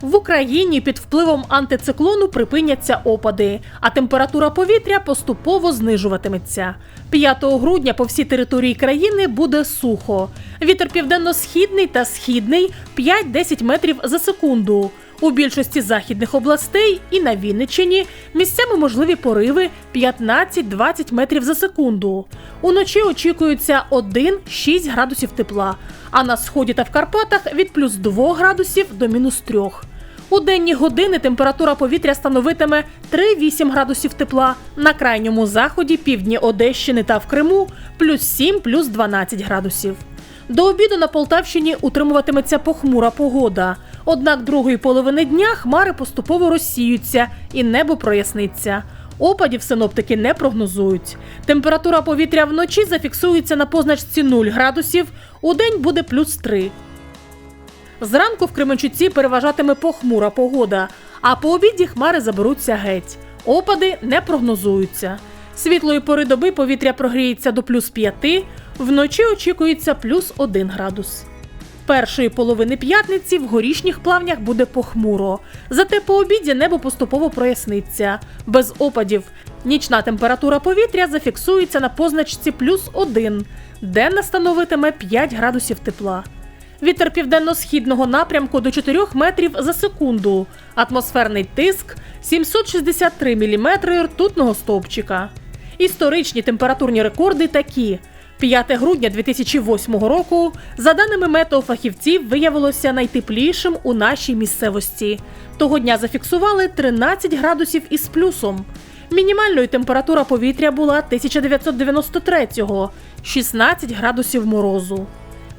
В Україні під впливом антициклону припиняться опади, а температура повітря поступово знижуватиметься. 5 грудня по всій території країни буде сухо. Вітер південно-східний та східний 5-10 метрів за секунду. У більшості західних областей і на Вінниччині місцями можливі пориви 15-20 метрів за секунду. Уночі очікується 1-6 градусів тепла, а на сході та в Карпатах від плюс 2 градусів до мінус 3. У денні години температура повітря становитиме 3-8 градусів тепла, на крайньому заході півдні Одещини та в Криму плюс 7 плюс 12 градусів. До обіду на Полтавщині утримуватиметься похмура погода. Однак другої половини дня хмари поступово розсіються і небо проясниться. Опадів синоптики не прогнозують. Температура повітря вночі зафіксується на позначці 0 градусів, у день буде плюс 3. Зранку в Кременчуці переважатиме похмура погода, а по обіді хмари заберуться геть. Опади не прогнозуються. Світлої пори доби повітря прогріється до плюс 5, вночі очікується плюс 1 градус. Першої половини п'ятниці в горішніх плавнях буде похмуро. Зате по обіді небо поступово проясниться. Без опадів. Нічна температура повітря зафіксується на позначці плюс 1, денна становитиме 5 градусів тепла. Вітер південно-східного напрямку до 4 метрів за секунду. Атмосферний тиск 763 міліметри ртутного стовпчика. Історичні температурні рекорди такі. 5 грудня 2008 року, за даними метеофахівців, виявилося найтеплішим у нашій місцевості. Того дня зафіксували 13 градусів із плюсом. Мінімальною температура повітря була 1993-го – 16 градусів морозу.